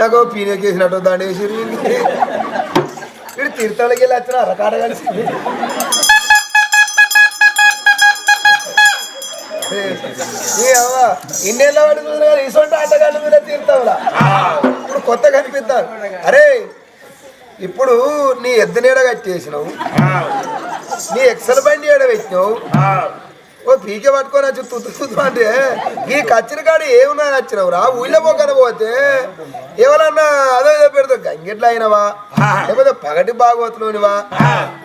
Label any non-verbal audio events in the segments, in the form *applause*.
యాగో పీనేకేసినట్టు దాండి వేసి తీర్థాలకి వెళ్ళి వచ్చిన అరకాడ కలిసి. ఇన్నేళ్ళ వాడి చూసిన ఇసొంటి ఆటగాళ్ళ మీద తీర్థంలా ఇప్పుడు కొత్త కనిపిస్తారు. అరే ఇప్పుడు నీ ఎద్దు నీడ కట్టేసినావు. నీ ఎక్సల్ బండి ఏడ పెట్టినావు? ఓ పీకే పట్టుకొని వచ్చి తుత్తు తుత్తు అంటే ఈ కచ్చిన కాడ ఏమున్నా నచ్చినావు రా ఊళ్ళో పోకన పోతే ఎవరన్నా ఏదో పెడతావు గంగిట్ల అయినవా? లేకపోతే పగటి బాగోతులోనివా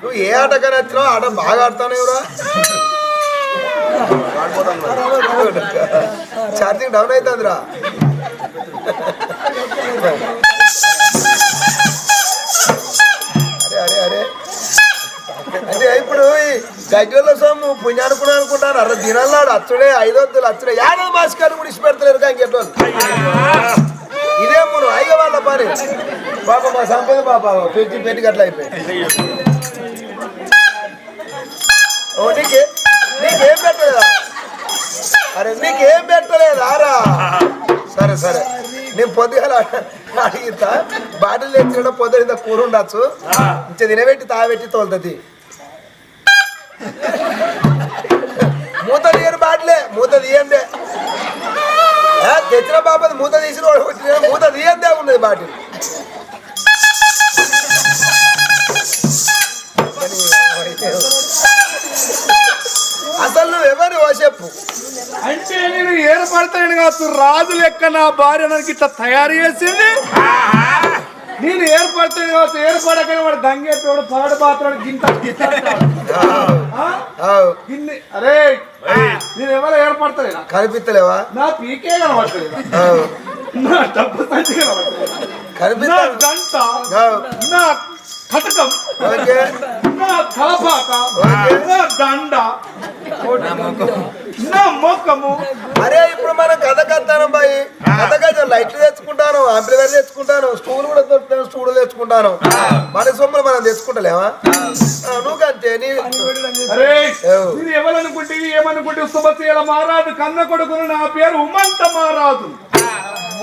నువ్వు ఏ ఆటగా నచ్చినావు ఆట బాగా ఆడతానేవురా? ఛార్జింగ్ డౌన్ అవుతుందిరా అరే అరే అరే. అంటే ఇప్పుడు గడ్డల సొమ్ము పుణ్యానుకుని అనుకుంటాను. అరే దినాలు అచ్చుడే ఐదు వందలు అచ్చుడే. యాదవ్ మాస్కర్ కూడా పెడతలేరు కానీ ఇంకెట్టు ఇదే మును అయ్య వాళ్ళ పని. పాప మా సంపద పాప పెట్టి పెట్టి గట్ల అయిపోయి ఓ నీకే నీకేం పెట్టలేదా? అరే నీకేం పెట్టలేదా రా సరే సరే. నేను పొద్దుగాల అడిగితా బాటిల్ తెచ్చిన పొద్దున కూర ఉండొచ్చు. ఇంత తినబెట్టి తాగబెట్టి తోలుతుంది. మూత తీయని బాటిలే మూత తీయందే ఏ, తెచ్చిన బాబు మూత తీసిన వాడు వచ్చిన మూత తీయందే ఉన్నది బాటిల్ అసలు నువ్వు ఎవరు ఓ చెప్పు? అంటే నేను ఏర్పడతాను కాదు రాజు లెక్క నా భార్య నాకు ఇట్లా తయారు చేసింది? నేను ఏర్పడతాను కావచ్చు ఏర్పడకనే వాడు గంగేటోడు పాడు పాత్రడు గింత గింత. గిన్ని అరే నేను ఎవరు ఏర్పడతలేనా? కనిపిస్తలేవా? నా పీకే కనబడతలేదా. నా డబ్బు సంచి కనబడతలేదా? నా గంట. నా కటకం నా తలపాక. నా దండ. నా మొక్కము అరే ఇప్పుడు మనం కథ కత్తాను బాయ్ కథ కథ లైట్లు తెచ్చుకుంటాను ఆంప్లిఫైర్ తెచ్చుకుంటాను స్టూల్ కూడా దొరుకుతాను స్టూల్ తెచ్చుకుంటాను. మన సొమ్ములు మనం తెచ్చుకుంటలేమా ఆ, నువ్వు కంతే నీ ఎవరనుకుంటే ఏమనుకుంటే శుభశీల మారాదు కన్న కొడుకును నా పేరు ఉమంత మారాదు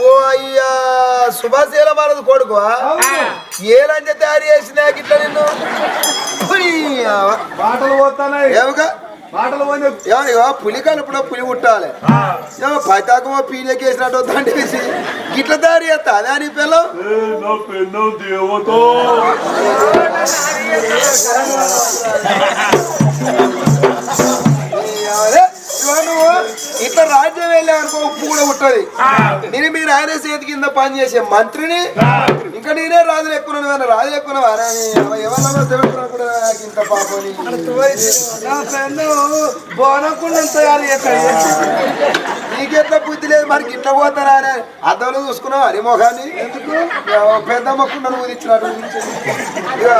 ఓ అయ్యా సుభాష్ మనది కొడుకువా అవును. ఏలంజ తయారు చేసినా గిట్ల నిన్ను? ఉయ్యా. పాటలు పోతానాయి. ఏమగా? ఏమో పులి కలుపున పులి పుట్టాలి. ఏమో పైతాకమో పీలేకేసినట్టు దండ వేసి గిట్ల తయారు చేస్తా. అదే నీ పిల్లం దేవతో. *laughs* *laughs* నువ్వు? ఇట్లా రాజ్యం వెళ్ళావు అనుకో ఉప్పు కూడా ఉంటది నేను మీరు ఆయన చేతి కింద పని చేసే మంత్రిని. ఇంకా నేనే రాజు ఎక్కున్నాను కానీ రాజు ఎక్కున్నావా ఎవరన్నా తెలుపుకున్నా కూడా ఇంత పాపని. నా పెన్ను బోనకుండా తయారు చేస్తాయి నీకెట్లా బుద్ధి లేదు? మరి గిట్ల పోతారా అని అద్దంలో చూసుకున్నావు అరి మొఖాన్ని? ఎందుకు? పెద్ద మొక్కు నన్ను ఊదిచ్చినట్టు ఊదించింది. ఇదిగో,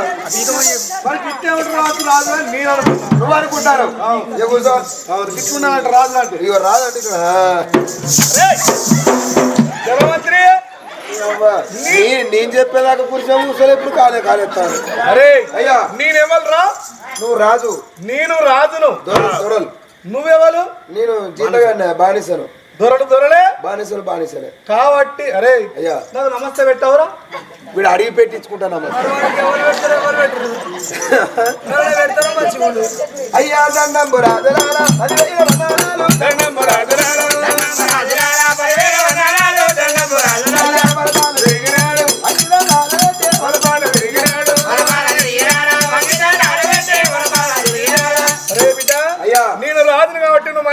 మరి గిట్టే ఉంటారు రాజు రాజు అని నేను అనుకుంటున్నాను నువ్వు అనుకుంటారు గిట్టుకున్నానంట రాజు అంటే నేను చెప్పేదాకా కూర్చో కూర్చోలే ఇప్పుడు కాలే కాలేస్తాను అరే అయ్యా. నేనెవరురా నువ్వు రాజు. నేను రాజును. దొరలు. నువ్వెవరు నేను జీతగా బానిసను దొరడు దొరలే బానిసలు బానిసలే కాబట్టి అరే అయ్యా నాకు నమస్తే పెట్టావురా వీడు అడిగి పెట్టించుకుంటానమ్మా అయ్యా దండం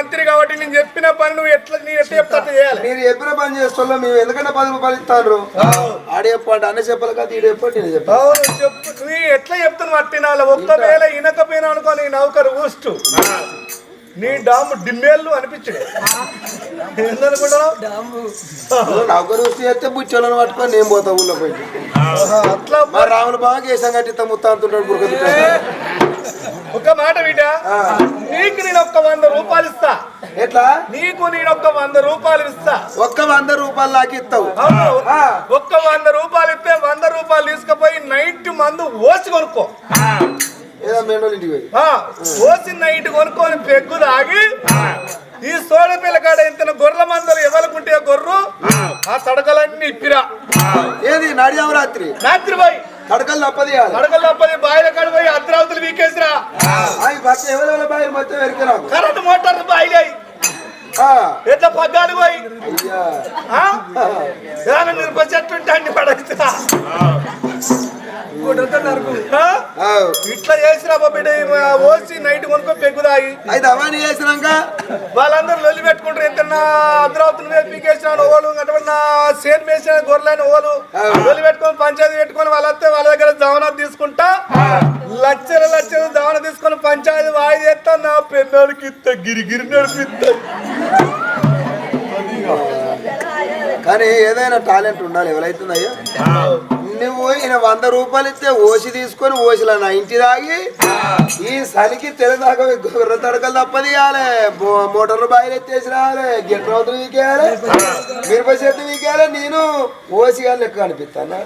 మంత్రి కాబట్టి నేను చెప్పిన పని నువ్వు ఎట్లా నీ ఎట్లా చెప్తా చేయాలి. మీరు ఎప్పుడు పని చేస్తున్నా మేము ఎందుకంటే పది రూపాయలు ఇస్తాను ఆడే చెప్పండి అన్న చెప్పాలి కదా ఈడ చెప్పండి నేను చెప్పాను చెప్పు. నీ ఎట్లా చెప్తున్నావు అట్టినాల ఒక్కవేళ ఇనకపోయినా అనుకో నీ నౌకరు ఊస్టు. నీ డాము డిమ్మేళ్ళు అనిపించడు. ఏందనుకుంటున్నావు నౌకరు వస్తే చేస్తే బుచ్చోళ్ళని పట్టుకొని నేను పోతా ఊళ్ళో పోయి. అట్లా రాములు బాగా కేసం కట్టి ముత్త అంటుంటాడు బురక ఒక మాట బిడ్డ నీకు నేను ఒక్క వంద రూపాయలు ఇస్తా. ఎట్లా? నీకు నేను ఒక్క వంద రూపాయలు ఇస్తా. ఒక్క వంద రూపాయలు నాకు ఇస్తావు. ఒక్క వంద రూపాయలు ఇస్తే వంద రూపాయలు తీసుకుపోయి నైట్ మందు ఓసి కొనుక్కో. ఓసి నైట్ కొనుక్కొని పెగ్గు తాగి ఈ సోడ పిల్ల కాడ ఇంత గొర్రెల మందలు ఎవరుకుంటే గొర్రు ఆ. తడకలన్నీ ఇప్పిరా. ఏది? నడియాం రాత్రి? రాత్రి పోయి. తడకలు తప్పది తడకలు తప్పది బాయిల పక్క ఎవరెవరి బాయి మొత్తం వెరికిరాకు కరెంట్ మోటార్ బాయిలే. ఎట్లా పగ్గాలు పోయి? చెట్టు ఉంటే అన్ని పడేస్తా. ఇట్లా చేసిరా బిడ్డ ఓసి నైట్ కొనుక్కో పెగ్గు అయితే అవన్నీ చేసినాక? వాళ్ళందరూ లొల్లి పెట్టుకుంటారు ఎంత మీద పీకేసిన ఓలు అటువంటి సేన్ వేసిన గొర్రెలైన ఓలు. లొల్లి పెట్టుకొని పంచాయతీ పెట్టుకొని వాళ్ళంతా వాళ్ళ దగ్గర దవన తీసుకుంటా. తీసుకొని పంచాయతీ వాయి చేస్తా నా పెన్నోడికి ఇస్తా గిరిగిరి నడిపిస్తా. కానీ ఏదైనా టాలెంట్ ఉండాలి. ఎవరైతుందయ్యా? నువ్వు ఈయన వంద రూపాయలు ఇస్తే ఓసి తీసుకొని ఓసిలో నా ఇంటి దాగి ఈ సలికి తెలదాకా గుర్ర తడకలు తప్పది ఇవ్వాలి మోటార్ బాయిలు ఎత్తేసి రావాలి. గిట్ట రౌతులు వీకేయాలి. మిరప చెట్టు వీకేయాలి. నేను ఓసి గాని లెక్క అనిపిస్తాను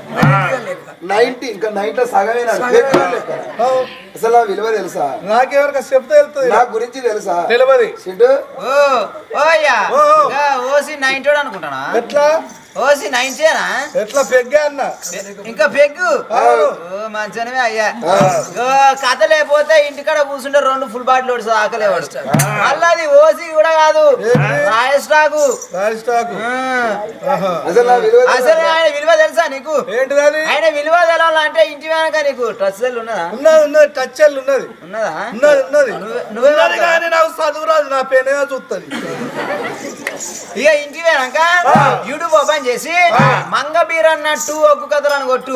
నైన్టీ ఇంకా నైన్టీ సగమేనా లెక్క. అసలు నా విలువ తెలుసా? నాకెవరికి చెప్తే వెళ్తుంది నా గురించి తెలుసా? తెలియదు సిడ్డు? OC ninety అనుకుంటానా? ఎట్లా? ఓసి నైన్టీనా ఎట్లా పెగ్గా అన్న? ఇంకా పెగ్గు? మంచిగానే అయ్యా. ఓ కథ లేకపోతే ఇంటికాడ కూర్చుంటే రెండు ఫుల్ బాటిల్ ఓడిసి ఆకలేవాడు. మళ్ళీ అది ఓసి కూడా కాదు. రాయల్ స్టాకు రాజ్ స్టాక్ ఆహా. అసలు ఆయన విలువ తెలుసా నీకు? ఆయన విలువ తెలవాలంటే ఇంటి వెనక నీకు టచ్ సెల్ ఉన్నదా? ఉన్నది ఉన్నది టచ్ ఎల్ ఉన్నది. ఉన్నదా? ఉన్నది ఉన్నది. నువ్వే-? కానీ నాకు చదువు రాదు నా పేనే చూస్తుంది ఇక ఇంటి వెనక యూట్యూబ్ ఓపెన్ చేసి మంగ బీర్ అన్నట్టు ఒక్కు కథలను కొట్టు.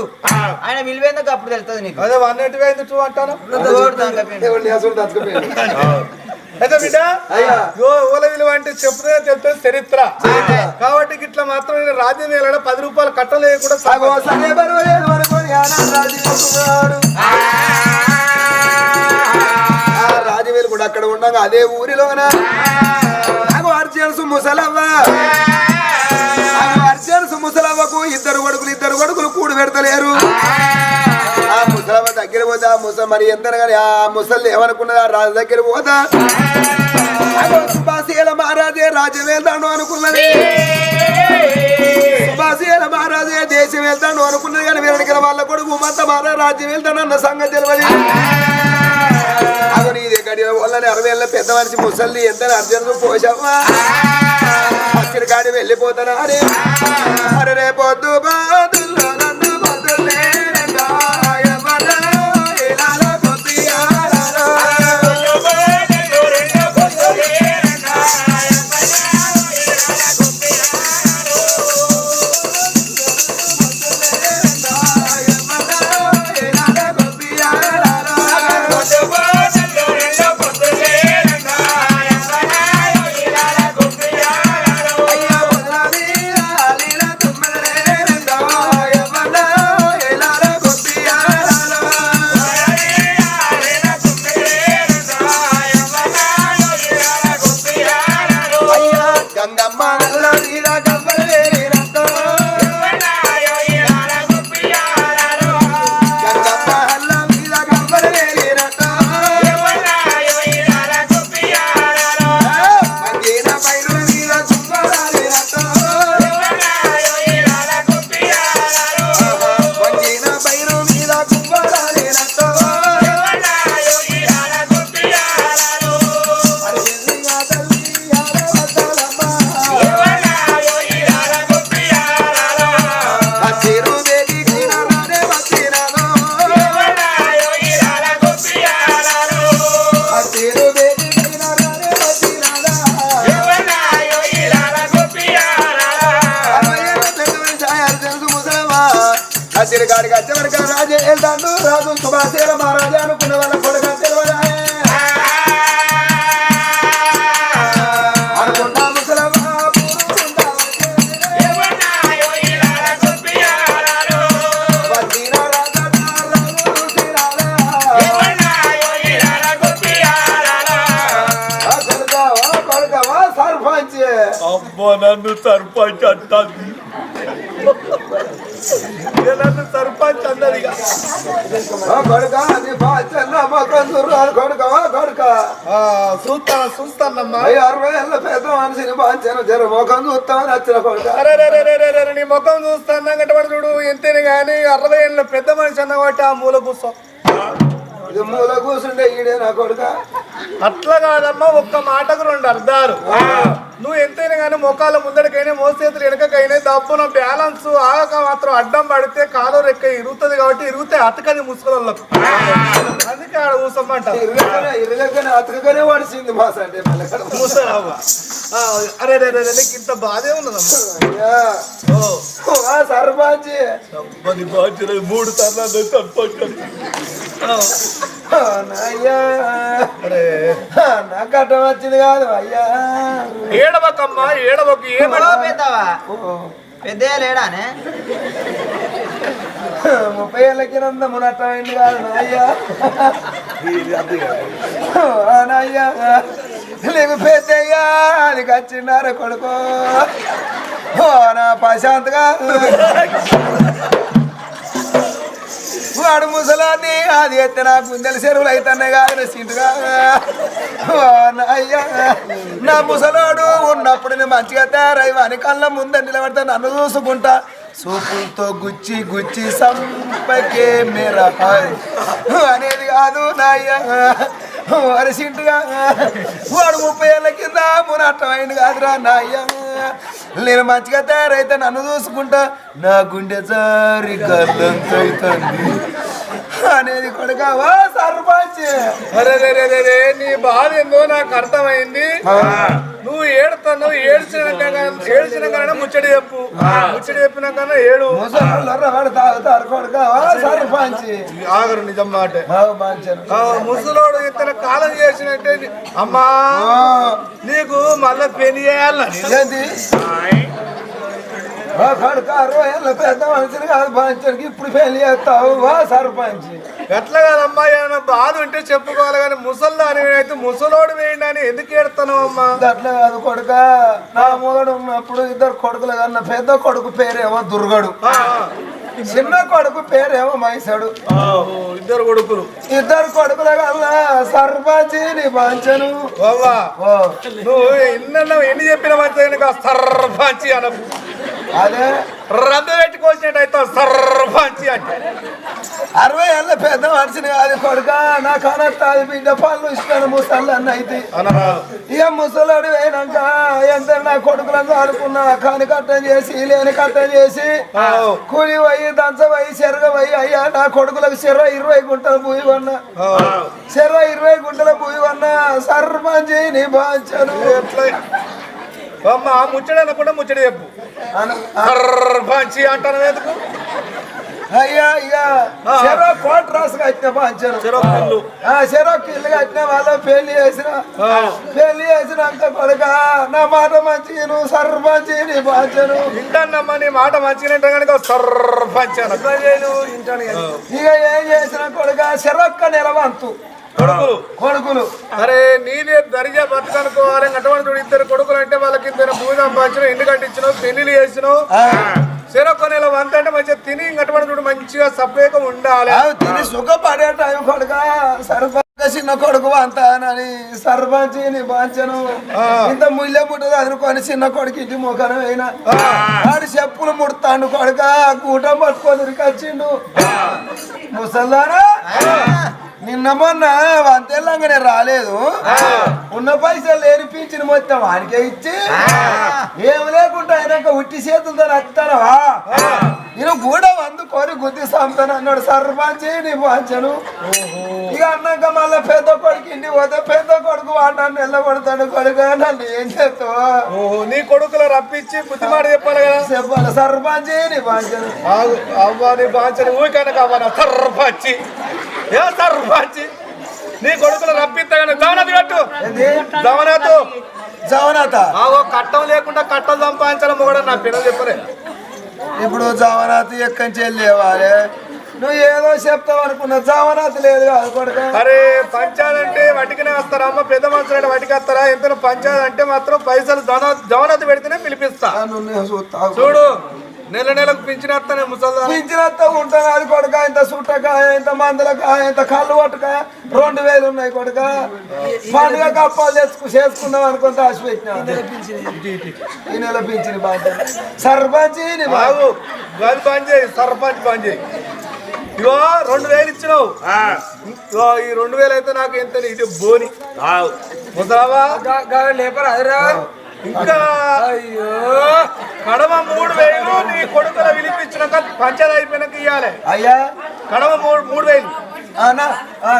ఆయన విలువ ఎందుకు అప్పుడు తెలుస్తుంది నీకు? అదే వన్ ఎయిటీ అయింది టూ అంటాను? *laughs* అయితే బిడ్డ ఓల విలువ అంటే చెప్తే తెలుస్తుంది చరిత్ర. కాబట్టి ఇట్లా మాత్రం రాజ్యం వేలాడ పది రూపాయలు కట్టలేకుండా ఆనందరాజు చేసుకున్నాడు. ఆ రాజవేలు కూడా అక్కడ ఉండగా అదే ఊరిలోన? అగో అర్జెన్సు ముసలవ్వ. ముసలవ్వకు ఇద్దరు కొడుకులు ఇద్దరు కొడుకులు కూడు పెడతలేరు. ఆ ముసలవ్వ దగ్గర పోతే ఆ మరి ఎంత కానీ ఆ ముసలి ఏమనుకున్నదా? రాజు దగ్గర పోతా. సుభాషీల మహారాజే రాజ్యం వెళ్తాను అనుకున్నది. సుభాషీల మహారాజే దేశం వెళ్తాను అనుకున్నది కానీ వీరడికల వాళ్ళ కొడుకు మంత మహారాజు రాజ్యం వెళ్తాను అన్న సంగతి తెలియదు. అదో నీ దగ్గర వాళ్ళని అరవై ఏళ్ళ పెద్ద మనిషి ముసలి ఎంత అర్జును పోషవ్వా అక్కడి కాడి వెళ్ళిపోతానా? అరే అరే పొద్దు బాదుల్లో అరవై ఏళ్ళ పెద్ద మనిషిని జర ముఖం చూస్తామని వచ్చిన కొడుక. నీ ముఖం చూస్తాను గట్టబడి చూడు ఎంతేనే అరవై ఏళ్ళ పెద్ద మనిషి అన్న కాబట్టి ఆ మూల కూర్చో. మూల ఈడే నా కొడుక. అట్లా కాదమ్మా ఒక్క మాటకు రెండు అర్థాలు. నువ్వు ఎంతైనా కానీ మొక్కల ముందడికైనా మోసేతులు వెనకకైనా దబ్బున బ్యాలెన్స్ ఆగక మాత్రం అడ్డం పడితే కాలు రెక్క ఇరుగుతుంది కాబట్టి ఇరిగితే అతకది ముసుగులకు అందుకే ఆడ కూసమ్మంట ఇరగకనే అతకగానే వడిసింది మా సంటే పిల్లగాడు. ముసలవ్వ. ఆ, అరే రే రే రే, నీకు ఇంత బాధే ఉన్నదమ్మా అయ్యా. ఓ ఓ, ఆ సర్పంచ్ అబ్బని బాధ్యత మూడు సార్లు సర్పంచ్ ఓ, నాయ్యా. అరే నాకు అడ్డం వచ్చింది కాదు అయ్యా ఏడవకమ్మా ఏడవకు ఎవడో ఏమన్నా పెద్దవా ఓ, పెద్ద లేడానే ముప్పై ఏళ్ళకి నంద మునట్టమైంది కాదు నాయ్యా ఓ, ఆ నాయ్యా నీకు పెద్దయ్యా నీకు వచ్చినారు కొడుకు. ఓ నా ప్రశాంత్గా. వాడు ముసలాన్ని అది ఎత్తే నా గుండెల చెరువులు అవుతున్నాయి కాదు సీటుగా. అయ్యా. నా ముసలోడు ఉన్నప్పుడు నేను మంచిగా తయారై వాని కళ్ళ ముందే నిలబడితే నన్ను చూసుకుంటా. సూపులతో గుచ్చి గుచ్చి సంపకే మేర అనేది కాదు నాయ్యా వరసింటుగా వాడు ముప్పై ఏళ్ళ కింద మునట్టమైంది కాదురా నాయ్యా. నేను మంచిగా తయారైతే నన్ను చూసుకుంటా. నా గుండె జారి అవుతుంది. అనేది కొడుక ఓ సర్పంచ్! అరే నీ బాధ ఏందో నాకు అర్థమైంది. నువ్వు ఏడుతావు ఏడ్చినాక ఏడ్చిన కన్నా ముచ్చడి చెప్పు. ముచ్చడి చెప్పినాక ఏడు. ముసలి వాడు తాగుతారు కొడుక ఓ సర్పంచ్! ఆగరు నిజం మాట. ముసలోడు ఇతను కాలం చేసినట్టే అమ్మా నీకు మళ్ళా పెళ్ళి చేయాలని పెద్ద మనిషిని కాదు ఇప్పుడు పెళ్ళి చేస్తావు సర్పంచ్. ఎట్లా కాదమ్మా? ఏమైనా బాధ ఉంటే చెప్పుకోవాలి కానీ ముసళ్ళు అని అయితే ముసలోడు వేయండి అని ఎందుకు ఏడుతాను అమ్మా? అట్లా కాదు కొడుక. నా మొగడు ఉన్నప్పుడు ఇద్దరు కొడుకులు కన్నా పెద్ద కొడుకు పేరేమో దుర్గడు. చిన్న కొడుకు పేరేమో మైసడు ఇద్దరు కొడుకులు. ఇద్దరు కొడుకుల కల్లా సర్పంచ్ నీ పంచను నువ్వు ఎన్న ఎన్ని చెప్పిన మంచిగా సర్పంచి అనకు? అదే. రద్దు పెట్టుకోసినట్టు అయితే సర్పంచి అంటే. అరవై ఏళ్ళ పెద్ద మనిషిని కాదు కొడుక నా కనత్తాది బిడ్డ పళ్ళు ఇస్తాను ముసళ్ళు అన్న అయితే ఇక ముసలాడు అయినాక ఎంత నా కొడుకులను ఆడుకున్నా కాని కట్టం చేసి లేని కట్టం చేసి. కూలి పోయి దంచ పోయి చెరగ పోయి అయ్యా నా కొడుకులకు చెర ఇరవై గుంటల భూమి కొన్నా. చెర ఇరవై గుంటల భూమి కొన్నా సర్పంచ్ నీ బాంచను. ఎట్లా? అమ్మ ముచ్చడి అనకుండా ముచ్చడి చెప్పు. సర్పంచి అంటాను ఎందుకు అయ్యా చెరో కోట రాసు కట్టిన బాంచను చెరొక ఇల్లు. ఆ చెరోకి ఇల్లు కట్టిన వాళ్ళ పెళ్ళి చేసిన. పెళ్ళి చేసినాక కొడుక నా మాట మంచి నువ్వు సర్పంచ్ నీ బాంచను వింటానమ్మా నీ మాట మంచిగా కనుక సర్పంచ్ ఇక. ఏం చేసిన కొడుక చెరొక్క నిలవంతు కొడుకులు. కొడుకులు. అరే నీదే దరిజా బతుకనుకోవాలి అటువంటి ఇద్దరు కొడుకులు అంటే వాళ్ళకి ఇద్దరు భూమి సంపాదించిన ఇంటి కట్టించినావు పెళ్ళి చేసినావు చెరొక్క నెల వంత అంటే మంచిగా తిని అటువంటి చూడు మంచిగా సపరేగా ఉండాలి. తిని సుఖపడే టైం కొడుక సర్పంచ్ చిన్న కొడుకు అంతానని సర్పంచ్ నీ బాంచను ఇంత ముళ్ళె ముట్టదు అనుకొని చిన్న కొడుకు ఇంటి ముఖం అయినా వాడి చెప్పులు ముడతాడు కొడుక కూటం పట్టుకొని వచ్చిండు. ముసల్లారా నిన్న మొన్న వంతెల్లంగానే రాలేదు. ఉన్న పైసలు పింఛను మొత్తం వానికే ఇచ్చి ఏం లేకుండా అయినాక ఉట్టి చేతులతో నచ్చుతానవా నేను కూడా అందుకొని గుద్ది సంతాను అన్నాడు. సర్పంచ్ నీ పంచను ఇక అన్నాక మళ్ళీ పెద్ద కొడుకు ఇంటికి పోతే పెద్ద కొడుకు వాడు నన్ను వెళ్ళగొడతాడు కొడుకు నన్ను ఏం చేస్తావా? నీ కొడుకులు రప్పించి బుద్ధిమాట చెప్పాలి కదా. చెప్పాలి. సర్పంచ్ నీ పంచను అవ్వ నీ బాంచని ఊరికైనా కావాలి? సర్పంచి. ఏ సర్పంచి నీ కొడుకులు రప్పిస్తాగానే దవనది కట్టు. దవనతు జవనాథ. ఆగో కట్టం లేకుండా కట్టం సంపాదించడం కూడా నా పిల్లలు చెప్పలే ఇప్పుడు జవనాథ్ ఎక్కడి నుంచి వెళ్ళేవాలి నువ్వు ఏదో చెప్తావు అనుకున్నా జావనాథ్ లేదు కొడుక. అరే పంచాయతీ అంటే వటికనే వస్తారా? అమ్మ పెద్ద మనుషులు అంటే వటికి వస్తారా? ఎంత పంచాయతీ అంటే మాత్రం పైసలు జవనత పెడితేనే పిలిపిస్తా. చూడు నెల నెలకు పింఛన్ వస్తానే ముసల్దా పింఛనత్త ఉంటాను అది కొడుక ఇంత సుట్టకాయ ఇంత మందలకాయ ఇంత కళ్ళు పట్టుకాయ రెండు వేలు ఉన్నాయి కొడుక. పండుగ కప్పాలు తెచ్చుకు చేసుకుందాం అనుకుంటే ఆశ పెట్టినా. ఈ నెల పింఛని బాధ్యత సర్పంచి బాబు. బాగు గది పని చేయి సర్పంచ్ పని చేయి. ఇగో రెండు వేలు ఇచ్చినావు. ఇగో ఈ రెండు వేలు అయితే నాకు ఎంత ఇది బోని. ముసలావా? లేపరా అదిరా. ఇంకా అయ్యో. కడమ మూడు వేలు నీ కొడుకుల విలిపించినాక పంచాయతీ అయిపోయినాక ఇవ్వాలి అయ్యా. కడమ మూడు మూడు వేలు. అన్న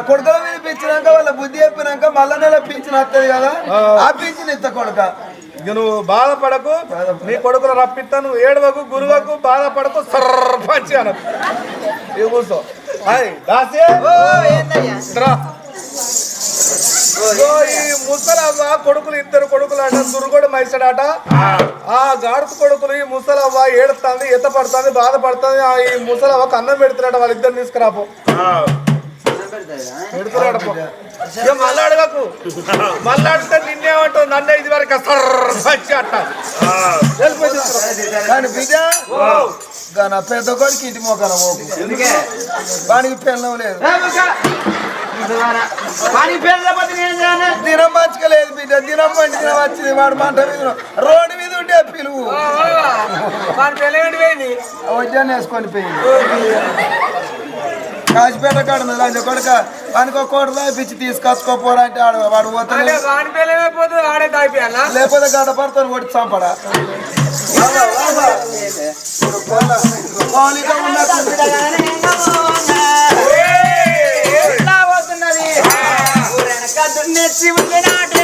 కొడుకుల మీద పింఛనాక వాళ్ళ బుద్ధి చెప్పినాక మళ్ళా నెల పింఛన్ వస్తుంది కదా? ఆ. పింఛన్ ఇస్తా కొడుక. ఇక నువ్వు బాధపడకు నీ కొడుకులు రప్పిస్తా నువ్వు ఏడవకు గురువకు బాధపడకు సర్పంచ్ అనకు ఇక కూర్చో. దాసే. ఈ ముసలవ్వ కొడుకులు ఇద్దరు కొడుకులు అట దుర్గోడు మైసడాట. ఆ. గాడుపు కొడుకులు ఈ ముసలవ్వ ఏడుస్తుంది ఈత పడుతుంది బాధపడుతుంది ఆ ఈ ముసలవ్వకు అన్నం పెడుతున్నాడు వాళ్ళిద్దరు తీసుకురాపో. పెడుతున్నాడు పో. ఇక మళ్ళా అడగకు. మళ్ళా అడిగితే నిన్నేమంటావు? నన్ను ఇది వరకు నా పెద్ద కొడుకు ఇంటి మోకాల వానికి పెళ్ళం లేదు దినం బిడ్డ దినం పంచుకుని వచ్చింది వాడు మంట మీద రోడ్డు మీద ఉంటే పిలువు. వడ్డాన్ని వేసుకొని పోయింది. కాశీపేట కాడ మీద కొడుక వానికి కోట దాయిపించి తీసుకొచ్చుకోపోరా అంటే ఆడ వాడు పోతాడు లేకపోతే గడ పడతాను కొట్టి చంపడా? ఉన్నట్టు కదున్నే శివుడు నాడు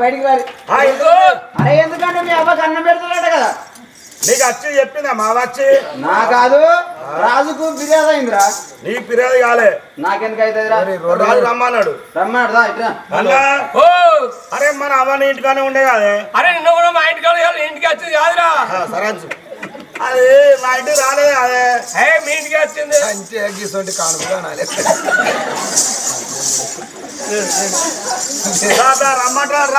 బయటికి వారి అరే ఎందుకంటే మీ అవ్వకు కన్న పెడుతున్నాడు కదా. నీకు వచ్చి చెప్పిందా మా వచ్చి నా కాదు రాజుకు ఫిర్యాదు అయిందిరా. నీ ఫిర్యాదు కాలే. నాకెందుకు అవుతుంది రాజు రమ్మన్నాడు. రమ్మాడుదా ఇట్లా అరే మన అవ్వ నీ ఇంటికానే ఉండే కాదే? అరే నిన్న కూడా మా ఇంటికానే ఇంటికి వచ్చి కాదురా. సరే అది మా ఇంటికి రాలేదు అదే. ఏ మీ ఇంటికి వచ్చింది? అంటే గీసంటి కానుకగా రమ్మంటారు.